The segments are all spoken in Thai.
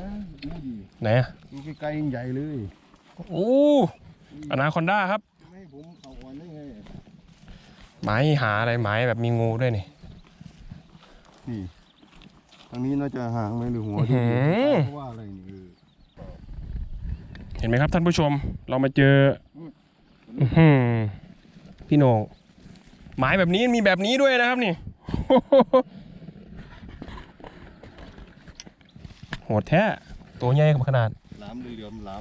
นะดูดิไหนอะดูไกลๆยังใหญ่เลยโอ้อนาคอนด้าครับไม่ให้ผมเขาอ่อนได้ไงไม้หาอะไรไม้แบบมีงูด้วยนี่นี่ทางนี้น่าจะห่างไหมหรือหัวอื้อหือเพราะว่าอะไรนี่เออเห็นไหมครับท่านผู้ชม เรามาเจออื้อหือพี่โหนงไม้แบบนี้มีแบบนี้ด้วยนะครับนี่ โหดแท้ ตัวใหญ่ขนาดหลามเหลือมๆหลา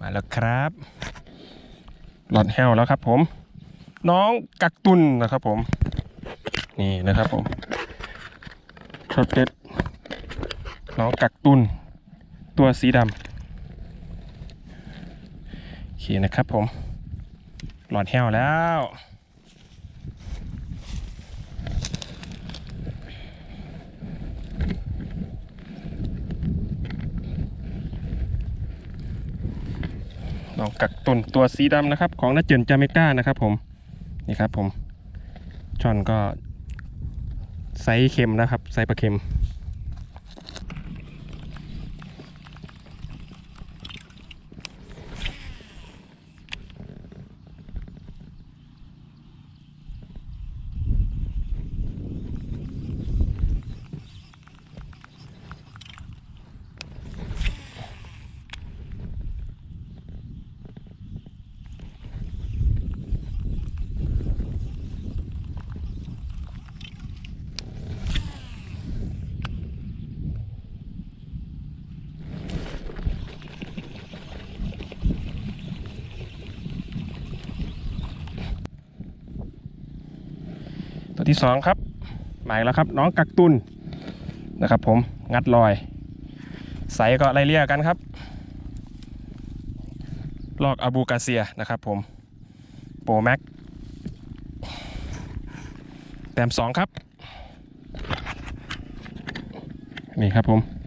มาแล้วครับหลอดแฮวแล้วครับผม น้องกักตุนนะครับผม นี่นะครับผมช็อตเด็ดน้องกักตุน ตัวสีดำโอเคนะครับผมหลอดแฮวแล้ว ลองกักตุนตัวสีดำนะครับ ของนาเจนจาเมก้านะครับ ผมนี่ครับผมช่อนก็ไซส์เค็มนะครับไซส์ปลาเค็ม ที่สองครับหมายแล้วครับ น้องกักตุนนะครับ ผมงัดลอย ใส่ก็ไล่เลี่ยกันครับ ลอกอาบูกาเซียนะครับผมโปรแม็กแต้มสองครับ นี่ครับผม